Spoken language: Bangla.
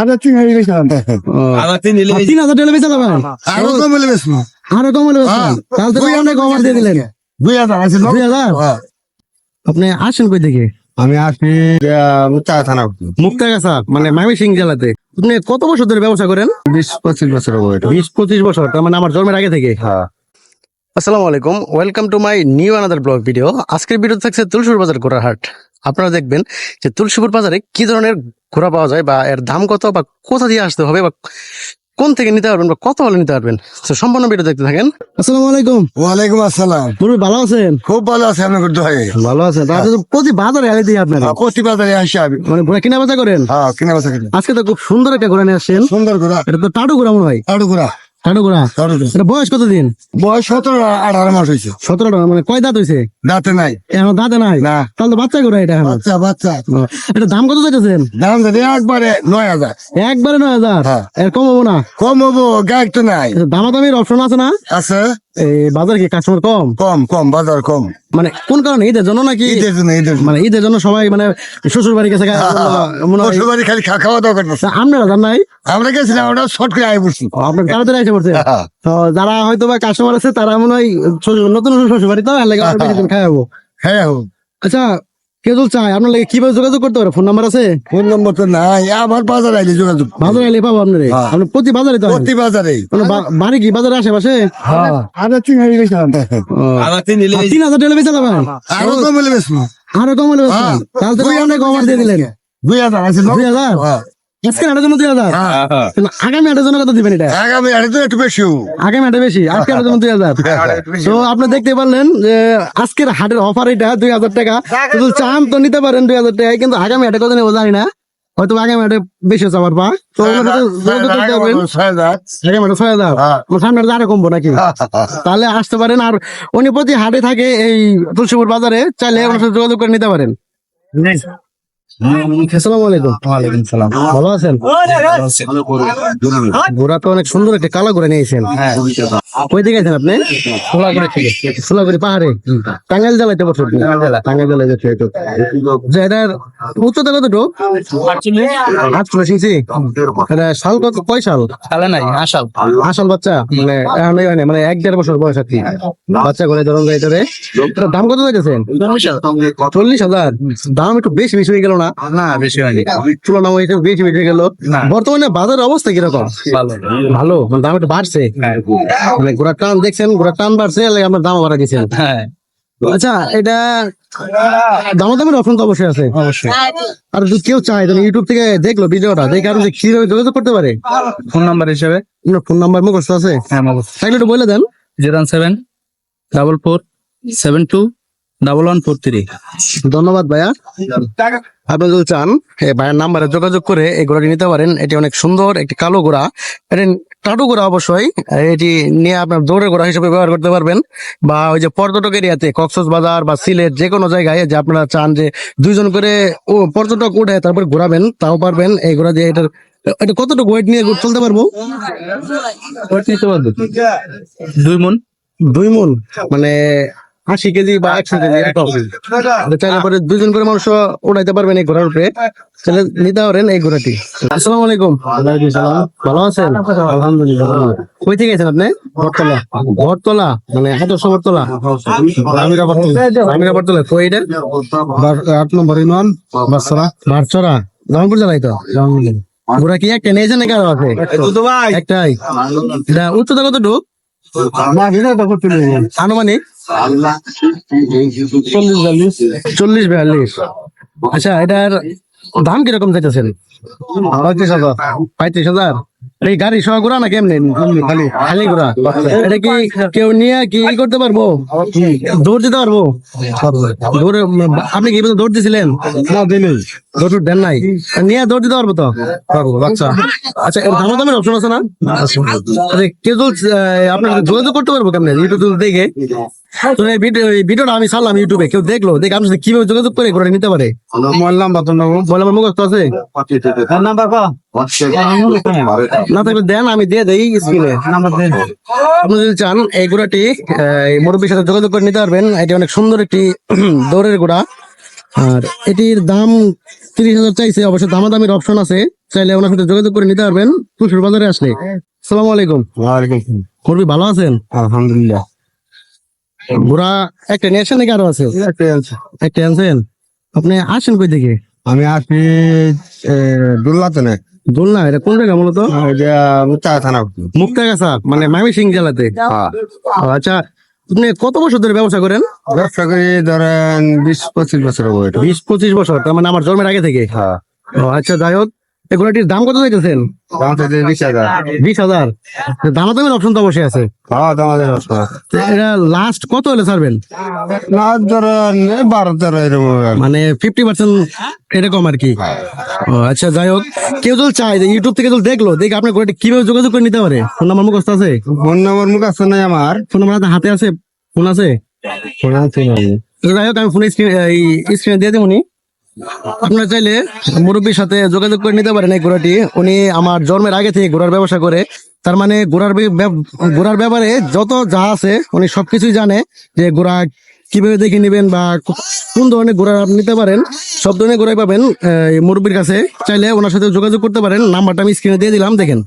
আরে তিন হাজার টাকা বেচা আরও কম আরও কম হলে বেচবেন। তাহলে তো অনেক অফার দিয়ে দিলেন দুই হাজার আছে দুই হাজার আপনি আসেন কই থেকে? আমি আসি মুক্তা থানা মানে ময়মনসিং জেলাতে। আপনি কত বছর ধরে ব্যবসা করেন? বিশ পঁচিশ বছর হবে বিশ পঁচিশ বছর তার মানে আমার জন্মের আগে থেকে। হ্যাঁ আসসালামু আলাইকুম welcome to my new another blog video আজকের ভিডিও থাকছে তুলসুর বাজার ঘোড়ার হাট আপনারা দেখবেন যে তুলসীপুর বাজারে কি ধরনের ঘোড়া পাওয়া যায় বা এর দাম কত বা কোথা দিয়ে আসতে হবে বা কোন থেকে নিতে পারবেন বা কত হলে নিতে পারবেন। তো সম্পূর্ণ ভিডিও দেখতে থাকেন। আসসালামু আলাইকুম। ওয়ালাইকুম আসসালাম। মুরব্বী ভালো আছেন? খুব ভালো আছে আপনার করতে হয় ভালো আছেন। তাহলে তো প্রতি বাজারে আগে দিয়ে আপনারা? প্রতি বাজারে আসি আমি। মানে ঘোড়া কিনা বেচা করেন? হ্যাঁ কিনে বসে কিনে আজকে তো খুব সুন্দর একটা ঘোড়া নিয়ে আসছেন। সুন্দর ঘোরা। এটা তো টাটু ঘোড়া মনে হয়। টাটু ঘোড়া এটা বয়স কতদিন? বয়স সতেরো আঠারো মাস হয়েছে। সতেরো মানে কয় দাঁত হয়েছে? দাঁতে নাই। এখন দাঁতে নাই? না। তাহলে তো বাচ্চা ঘোড়া এটা বাচ্চা বাচ্চা। এটা দাম কত চাইতেছেন? দাম যদি একবারে নয় হাজার। একবারে নয় হাজার? হ্যাঁ। এর কম হব না? কম হব গায়ক তো নাই। দামাদামির অপশন আছে না? আছে। বাজার কি কাস্টমার কম? কম কম বাজার কম। মানে কোন কারণে? ঈদের জন্য নাকি? ঈদের জন্য ঈদের মানে ঈদের জন্য সবাই মানে শ্বশুর বাড়ি গেছে গা- মনে হয় শ্বশুর বাড়ি খালি খাওয়া দাওয়া করতেছে আপনারা জান নাই? আমরা গেছিলাম ওটা শর্ট করে আয় পড়ছি আপনার তাড়াতাড়ি আইসে পড়ছে হ্যাঁ। তো যারা হয়তো বা কাস্টমার আছে তারা মনে হয় নতুন শ্বশুর বাড়ি তো বেশি দিন খাওয়াবো হ্যাঁ আচ্ছা কেউ চাই আপনার লাগে কীভাবে যোগাযোগ করতে পারে? ফোন নাম্বার আছে? ফোন নম্বর তো নাই আবার বাজার আইলে যোগাযোগ বাজার আইলে পাবো আপনার? হ্যাঁ। আপনি প্রতি বাজারে তো প্রতি বাজারে মানে বাড়ি কি বাজারে আশেপাশে? আধা তিন হাজার ও। তিন তিন হাজার টাকা বেচা যাবেন আরও কম বলে বেশি আরও কম হলে হ্যাঁ। তাহলে তো অনেক অফার দিয়ে দিলেন। দুই হাজার আছে দুই হাজার? হ্যাঁ। আজকে হাটের জন্য দুই হাজার। হ্যাঁ। আগামী হাটের জন্য কত দিবেন এটা? আগামী আরে তো একটু বেশি। আগামী হাটে বেশি? আজকে হাটের জন্য দুই হাজার। তো আপনি দেখতে পারলেন যে আজকের হাটের অফার এটা দুই হাজার টাকা। শুধু চান তো নিতে পারেন দুই হাজার টাকায় কিন্তু আগামী হাটে কত নেব জানি না। হয়তো আগামী হাটে বেশি হচ্ছে আবার পা। তো পারবেন ছয় হাজার। আগামী হাটে ছয় হাজার। হ্যাঁ। আমার সামনে হাটে আরও কমবো নাকি? তাহলে আসতে পারেন। আর উনি প্রতি হাটে থাকে এই তুলসীপুর বাজারে চাইলে ওনার সাথে যোগাযোগ করে নিতে পারেন। আসসালামু আলাইকুম। ওয়ালাইকুম সালাম ভালো আছেন? ঘোড়া তো অনেক সুন্দর একটা কালো ঘোড়া নিয়েছেন কই থেকে গেছেন আপনি? সোলাগুড়ি থেকে। সোলাগুড়ি পাহাড়ে। টাঙ্গাইল জেলাতে বছর টাঙ্গাইল জেলায় যাচ্ছে এই এটার উচ্চতা কতটুকু আটচল্লিশ। ইঞ্চি? এটা সাল কত কয় সাল তাহলে নাই আসাল আসল বাচ্চা? মানে এখন হয় না, মানে এক দেড় বছর বয়স আর কি। বাচ্চা করে ধরুন এটারে। দাম কত যাইতেছেন চল্লিশ হাজার। দাম একটু বেশি বেশি হয়ে গেল না? না বেশি হয়নি। তুলনা হয়ে বেশি গেল বর্তমানে বাজারের অবস্থা কীরকম? ভালো। ভালো? মানে দাম একটু বাড়ছে? মানে ঘোড়ার টান দেখছেন ঘোড়ার টান বাড়ছে আপনার দাম বাড়া দিচ্ছেন। হ্যাঁ। আচ্ছা এটা দামাদামের অপশন তো অবশ্যই আছে। অবশ্যই। আর যদি কেউ চায় তাহলে ইউটিউব থেকে দেখল ভিডিওটা দেখে আর কীভাবে যোগাযোগ করতে পারে। ফোন নাম্বার হিসেবে? ফোন নাম্বার মুখস্থ আছে? হ্যাঁ মগজ তাইলে একটু বলে দেন। Zero seven double four seven two double one four three ধন্যবাদ ভাইয়া। আপনি যদি চান এই ভাইয়ের নাম্বারে যোগাযোগ করে এই ঘোড়াটি নিতে পারেন। এটি অনেক সুন্দর একটি কালো ঘোড়া এটি টাটু ঘোড়া অবশ্যই। এটি নিয়ে আপনার দৌড়ের ঘোড়া হিসেবে ব্যবহার করতে পারবেন। বা ওই যে পর্যটক এরিয়াতে কক্সবাজার বাজার বা সিলেট যে কোনো জায়গায় যে আপনারা চান যে দুইজন করে ও পর্যটক উঠে তারপর ঘোরাবেন তাও পারবেন। এই ঘোড়া দিয়ে এটার এটা কতটুকু ওয়েট নিয়ে চলতে পারব? নিতে পারবে? দুই মন। দুই মন। মানে আশি কেজি বা একশো কেজি। চাইলে পরে দুইজন করে মানুষ উঠাইতে পারবেন এই ঘোড়ার উপরে। তাহলে নিতে পারেন এই ঘোড়াটি। আসসালামু আলাইকুম। ভালো আছেন? আলহামদুলিল্লাহ কই থেকে গেছেন আপনি? বটতলা। বটতলা? মানে আমিরা বটতলা। কই এটা? আট নম্বর বারচরা। জেলায় তো? ঘোড়া কি একটা নিয়েছেন নাকি আরও আছে? একটাই। উচ্চতা কতটুকু? আনুমানিক? চল্লিশ বিয়াল্লিশ। আচ্ছা এটার দাম কীরকম চাইতেছেন? পঁয়ত্রিশ হাজার। পঁয়ত্রিশ হাজার? এই গাড়ি সহ ঘোরা না কেমনি খালি খালি ঘোরা এটা কি কেউ নিয়ে কি করতে পারব? দৌড় দিতে পারব? দৌড়ে আপনি কি এবার দৌড় দিছিলেন? না দিলেই দৌড় দেন নাই। নিয়ে দৌড় দিতে পারব তো? পারব আচ্ছা আচ্ছা এর দাম দামের অপশন আছে না? আচ্ছা। কেউ আপনার যোগাযোগ করতে পারব কেমনে? ইউটিউব দেখে। তো এই ভিডিওটা আমি ছাড়লাম ইউটিউবে কেউ দেখল? দেখে আপনার কীভাবে যোগাযোগ করে নিতে পারে? মোবাইল নাম্বার তো নেব বলে আমার মুখস্থ আছে? নাম্বার পা। না থাকলে দেন আমি দিয়ে দেই স্ক্রিনে আপনি যদি চান এই ঘোড়াটি মুরব্বীর সাথে যোগাযোগ করে নিতে পারবেন। এটি অনেক সুন্দর একটি দৌড়ের ঘোড়া আর এটির দাম তিরিশ হাজার চাইছে। অবশ্য দামাদামির অপশন আছে। চাইলে ওনার সাথে যোগাযোগ করে নিতে পারবেন। পুষুর বাজারে আসলে। সালাম আলাইকুম। ওয়ালাইকুম ভালো আছেন? আলহামদুলিল্লাহ। ঘোড়া একটা নিয়ে আসেন নাকি আরও আছে? একটা আনছেন আপনি আসেন কই থেকে? আমি আসি দুল্লাতে না দোলনা এটা কোন জায়গা মূলত? থানা। মুক্তাগাছা মানে ময়মনসিং জেলাতে। হ্যাঁ। আচ্ছা আপনি কত বছর ধরে ব্যবসা করেন? ব্যবসা করি ধরেন বিশ পঁচিশ বছর হবে বিশ পঁচিশ বছর তার মানে আমার জন্মের আগে থেকে? হ্যাঁ। আচ্ছা যাই হোক। এই ঘোড়াটির দাম কত চাইতেছেন? বিশ হাজার। বিশ হাজার। দামাদামের অপশন তো অবশ্যই আছে। হ্যাঁ এটা লাস্ট কত হলে ছাড়বেন? বারো তেরো মানে ফিফটি পার্সেন্ট এরকম আর কি। আচ্ছা যাই হোক। কেউ যদি চায় যে ইউটিউব থেকে যদি দেখল দেখে আপনার ঘোড়াটি কীভাবে যোগাযোগ করে নিতে পারে? ফোন নাম্বার মুখস্থ আছে? ফোন নম্বর মুখ আছে নাই আমার। ফোন নাম্বার হাতে আছে? ফোন আছে? ফোন আছে যাই হোক আমি ফোন স্ক্রিন এই স্ক্রিনে দিয়ে দেবো আপনার চাইলে মুরব্বীর সাথে যোগাযোগ করে নিতে পারেন এই ঘোড়াটি। উনি আমার জন্মের আগে থেকে ঘোড়ার ব্যবসা করে। তার মানে ঘোড়ার ঘোড়ার ব্যাপারে যত যা আছে, উনি সবকিছুই জানে যে ঘোড়া কীভাবে দেখে নেবেন বা কোন ধরনের ঘোড়া নিতে পারেন। সব ধরনের ঘোড়াই পাবেন মুরব্বীর কাছে। চাইলে ওনার সাথে যোগাযোগ করতে পারেন। নাম্বারটা আমি স্ক্রিনে দিয়ে দিলাম, দেখেন।